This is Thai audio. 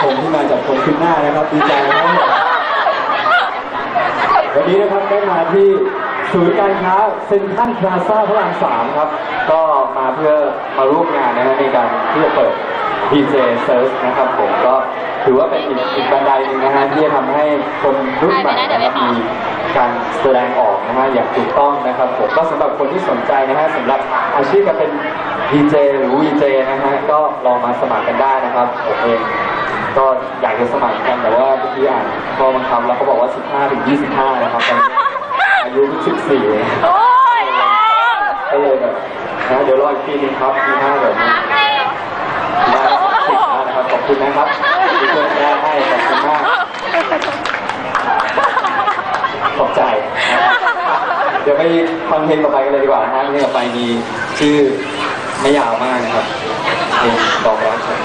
ชมที่มาจากคนขึ้นหน้านะครับดีใจนะครับวันนี้นะครับได้มาที่ศูนย์การค้าเซ็นทรัลพลาซ่าพระรามสามครับ ก็มาเพื่อมาร่วมงานนะฮะในการที่จะเปิด DJ Search นะครับผมก็ถือว่าเป็นอีกอีกบันไดหนึ่งนะฮะที่จะทำให้คนรุ่นใหม่นะครับมี การแสดงออกนะฮะอย่างถูกต้องนะครับผมก็สำหรับคนที่สนใจนะฮะสำหรับอาชีพการเป็น DJ หรือ VJ นะฮะก็ลองมาสมัครกันได้นะครับผมเองก็อยากจะสมัครกันแต่ว่าเมื่อกี้อ่านข้อบังคับแล้วเขาบอกว่า 15ถึง25 นะครับตอนนี้อายุเพิ่ง14เองโอ้ยแรงก็เลยแบบนะเดี๋ยวรออีกปีนึงครับปีหน้าเดี๋ยวมีมาสิบนะครับขอบคุณนะครับที่ช่วยแก้ให้ขอบคุณมากขอบใจนะครับเดี๋ยวไป ฟังเพลงต่อไปกันเลยดีกว่านะฮะเพลงต่อไปมีชื่อไม่ยาวมากนะครับเพลงบอกรักครับ